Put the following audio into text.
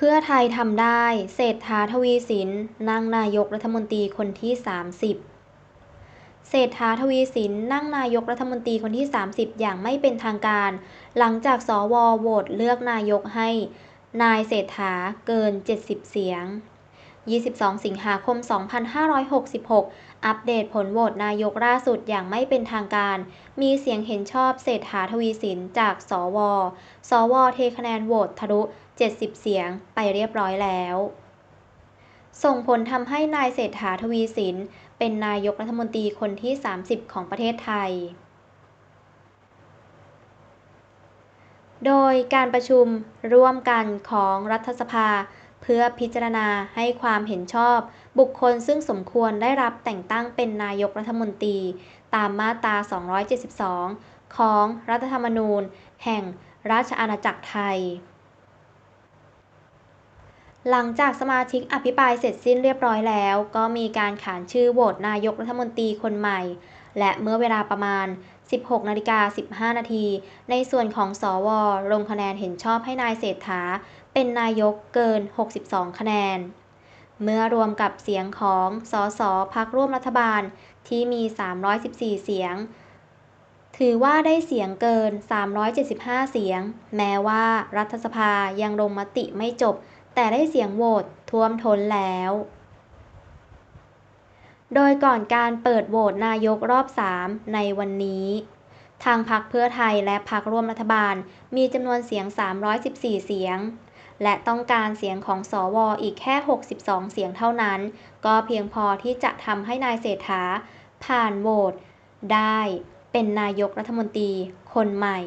เพื่อไทยทำได้ เศรษฐา ทวีสิน นั่งนายกรัฐมนตรีคนที่ 30 เศรษฐา ทวีสิน นั่งนายกรัฐมนตรีคนที่ 30 อย่างไม่เป็นทางการ หลังจากสวโหวตเลือกนายกให้ นายเศรษฐาเกิน 70 เสียง 22 สิงหาคม 2566 อัปเดตผลโหวตนายกล่าสุดอย่างไม่เป็นทางการ มีเสียงเห็นชอบเศรษฐาทวีสินจากสว สวเทคะแนนโหวตทะลุ 70 เสียงไปเรียบร้อยแล้ว ส่งผลทำให้นายเศรษฐาทวีสิน เป็นนายกรัฐมนตรีคนที่ 30 ของประเทศไทยโดยการประชุมร่วมกันของรัฐสภา เพื่อพิจารณาให้ความเห็นชอบ บุคคลซึ่งสมควรได้รับแต่งตั้งเป็นนายกรัฐมนตรี ตามมาตรา 272 ของรัฐธรรมนูญ แห่งราชอาณาจักรไทย หลังจากสมาชิกอภิปรายเสร็จสิ้นเรียบร้อยแล้ว ก็มีการขานชื่อโหวตนายกรัฐมนตรีคนใหม่ และเมื่อเวลาประมาณ 16นาฬิกา15 นาที ในส่วนของสวลงคะแนนเห็นชอบให้นายเศรษฐา เป็นนายกเกิน 62 คะแนน เมื่อรวมกับเสียงของสสพักร่วมรัฐบาลที่มี 314 เสียง ถือว่าได้เสียงเกิน 375 เสียง แม้ว่ารัฐสภายังลงมติไม่จบ แต่ได้เสียงโหวตท่วมท้นแล้ว โดยก่อนการเปิดโหวตนายกรอบ 3 ในวันนี้ ทางพรรคเพื่อไทยและพรรคร่วมรัฐบาลมีจำนวนเสียง 314 เสียง และต้องการเสียงของสวอีกแค่ 62 เสียงเท่านั้น ก็เพียงพอที่จะทำให้นายเศรษฐาผ่านโหวตได้เป็นนายกรัฐมนตรีคนใหม่